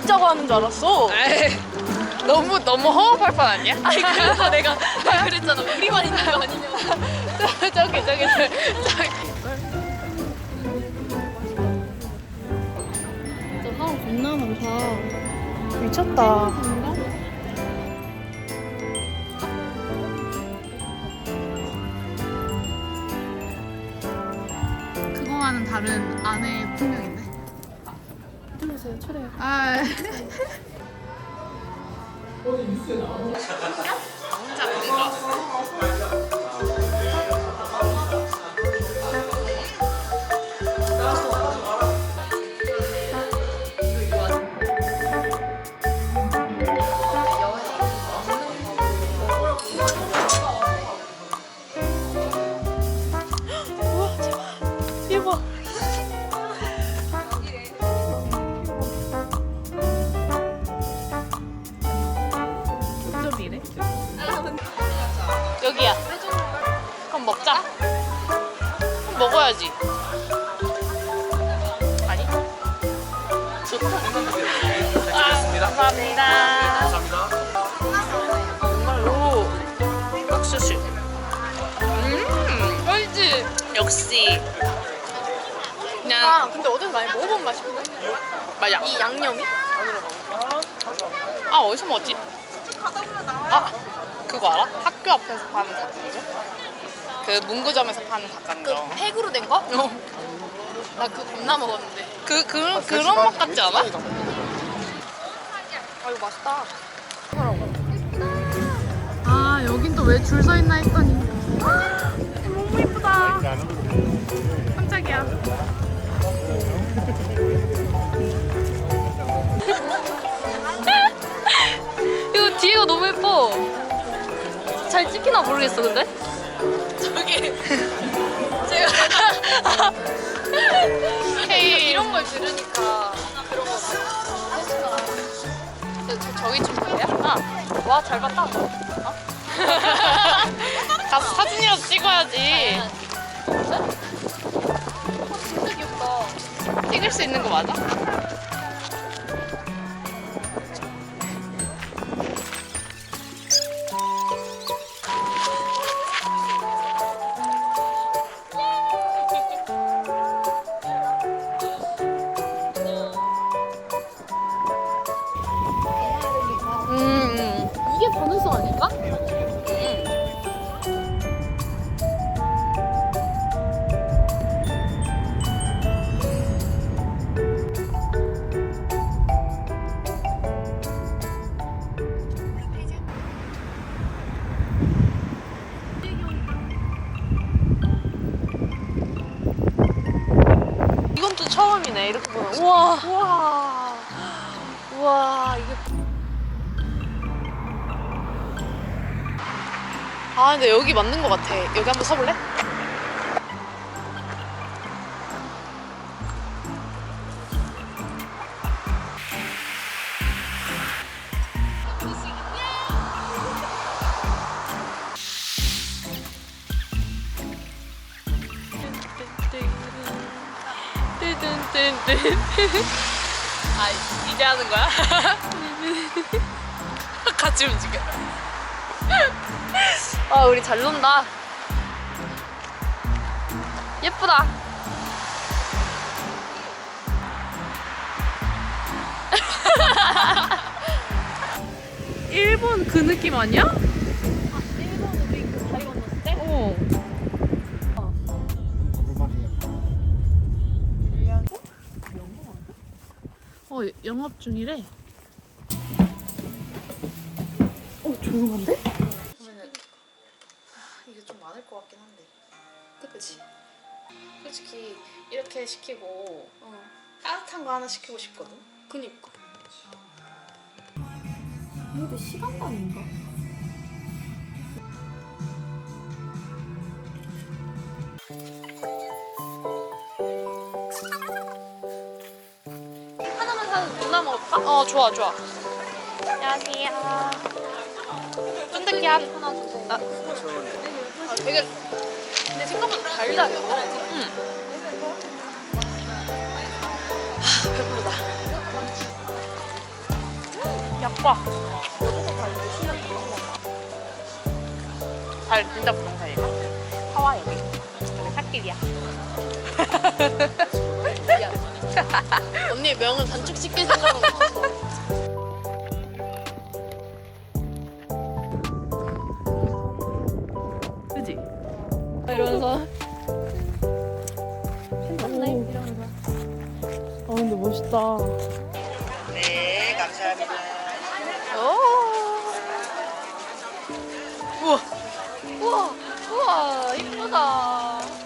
먹자고 하는 줄 알았어. 에이, 너무 너무 허허벌 뻔 아니야? 아니, 그래서 내가 아, 그랬잖아. 우리만 있는 거 아니냐고. 저기 저기 저기. 사람 겁나 많다. 미쳤다. 그거와는 다른 안의 풍경인데. 들으세요, 차례. 아. 대박. 여기야. 그럼 먹자. 그럼 먹어야지. 아니? 좋다. 아, 감사합니다. 감사합니다. 오, 옥수수. 음, 알지? 역시. 그냥 아, 근데 어디서 많이 먹어본 맛이거든? 맞아. 이 양념이? 아 어디서 먹었지? 아 그거 알아? 학교 앞에서 파는 닭강정? 그 문구점에서 파는 닭강정. 팩으로 된 거? 어. 나 그거 겁나 먹었는데. 그 그런 그런 맛 같지 않아? 아, 이거 맛있다. 아 여긴 또 왜 줄 서 있나 했더니 너무 이쁘다. 깜짝이야. 이거 뒤에가 너무 예뻐. 잘 찍히나 모르겠어, 근데? 저기 제가 이런 걸 들으니까 그런 거 저, 저, 저기 좀 보여? 아, 와, 잘 봤다. 가서 사진이라도 찍어야지. 진짜 귀엽다. 찍을 수 있는 거 맞아? 이렇게 보면. 우와. 우와. 우와, 이게. 아 근데 여기 맞는 거 같아. 여기 한번 서볼래? 아 이제 하는 거야? 같이 움직여. 아, 우리 잘 논다. 예쁘다. 일본 그 느낌 아니야? 일본 우리 그 다리 건넜을 때? 어. 어, 영업 중이래. 조용한데? 그러면은 하, 이게 좀 많을 것 같긴 한데. 그치? 솔직히 이렇게 시키고 따뜻한 거 하나 시키고 싶거든. 그니까. 근데 시간만인가? 먹을까? 어 좋아 좋아. 안녕하세요. 쫀득이 한. 하나 주세요. 아, 되게 근데 생각보다 달다. 응. 하, 배부르다. 약과. 달 진짜 부동산이다. 하와이. 여기 삿길이야. 언니 명은 단축시킬 생각은 없어. 그지? 이러면서 괜찮네? 이러면서. 아, 근데 멋있다. 네, 감사합니다. 우와 우와 이쁘다.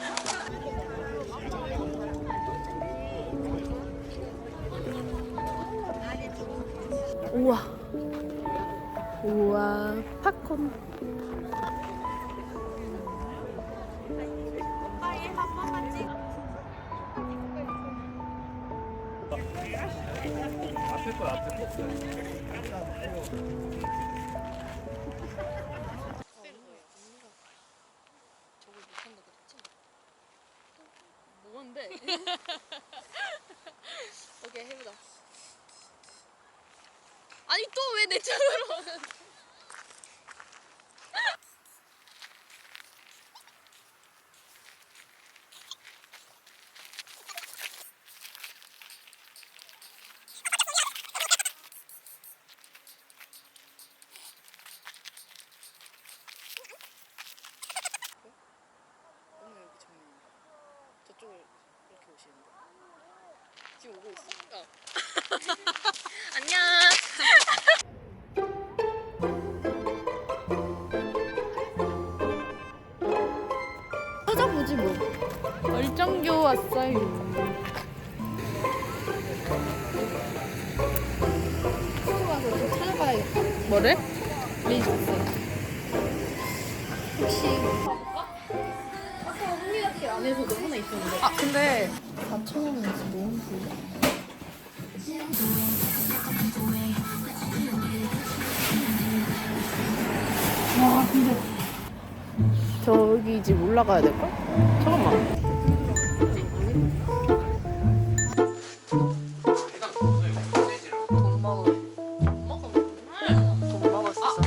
우와. 우와, 팝콘. 뭔데 해보자. 아니 또 왜 내 쪽으로 오는? 오늘 여기 정면. 저쪽을 이렇게 오시는데. 지금 오고 있 어? 어. 안녕. 찾아보지 뭐. 얼정교 왔어요. 찾아봐야겠다. 뭐를? 리조스. 혹시 아까 홍미가길 안에서도 하나 있었는데 아 근데 4천 원이지 너무 좋아. 와 근데 저기 집 올라가야 될걸? 잠깐만. 돈 먹을 먹어. 돈 먹을 수 있어.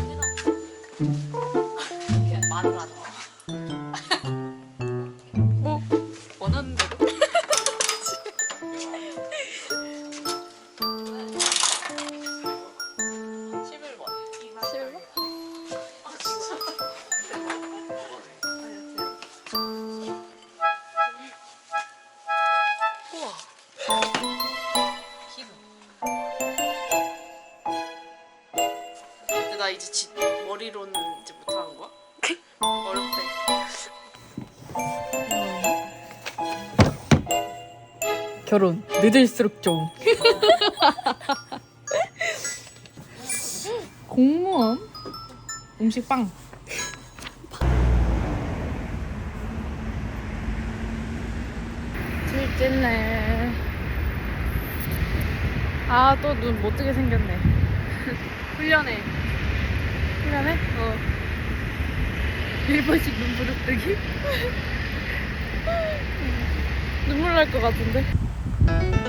마늘 하나. 결혼 늦을수록 좀. 공무원 음식 빵. 둘째네. 아또 눈 못 뜨게 생겼네. 훈련해. 훈련해? 어. 1번씩 눈 부릅뜨기? 눈물 날 것 같은데? Thank you.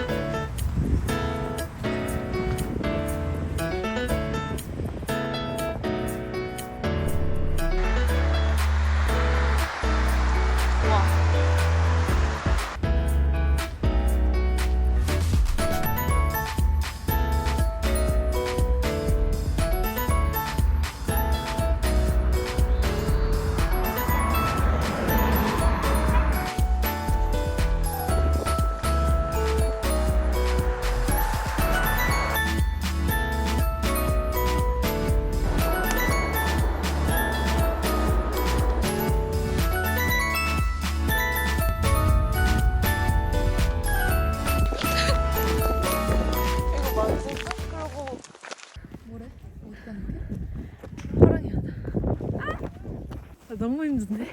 너무 힘든데.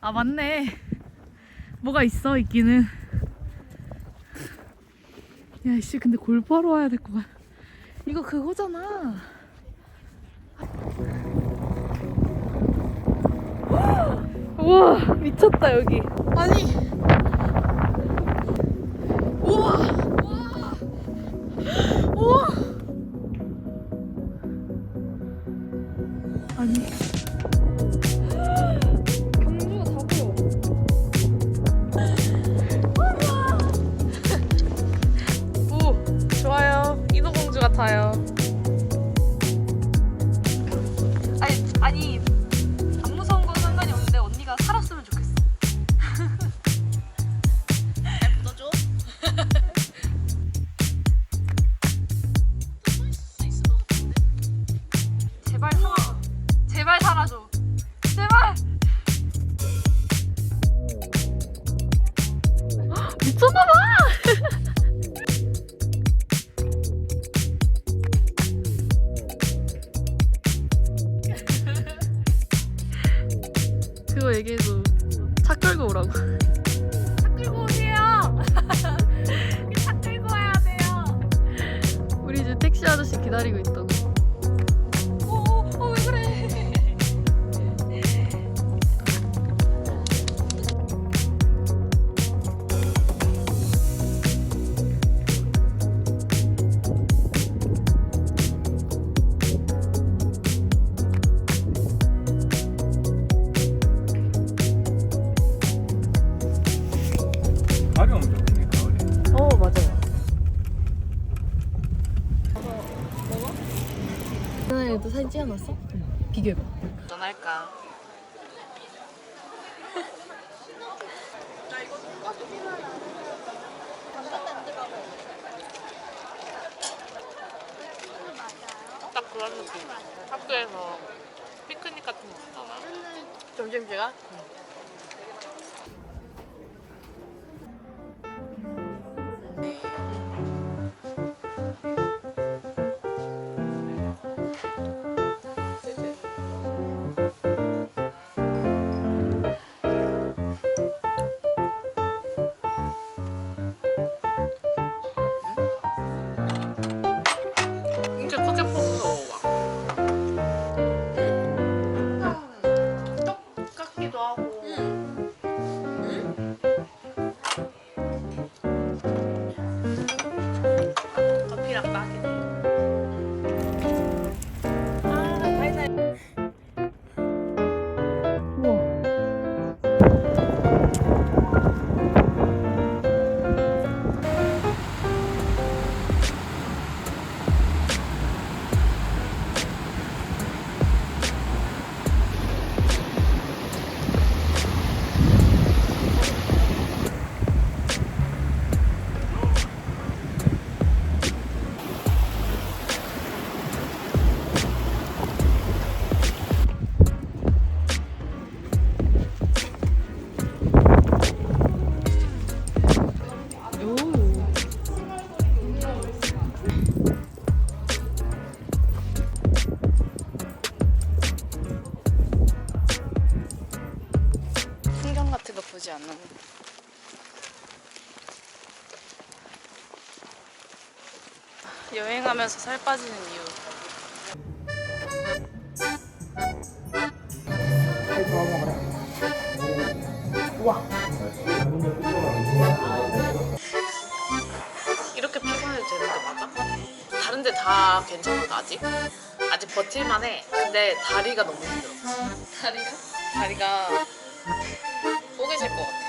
아 맞네. 뭐가 있어 있기는. 야 씨 근데 골프하러 와야 될 것 같아. 이거 그거잖아. 우와 미쳤다 여기. 아니. 우와. 그런 느낌. 학교에서 피크닉 같은 거 하잖아. 점심시간? 이 여행하면서 살 빠지는 이유. 이렇게 피곤해도 되는 게 맞아? 다른 데 다 괜찮은가 아직? 아직 버틸만해. 근데 다리가 너무 힘들어. 다리가? 다리가 뽀개질 것 같아.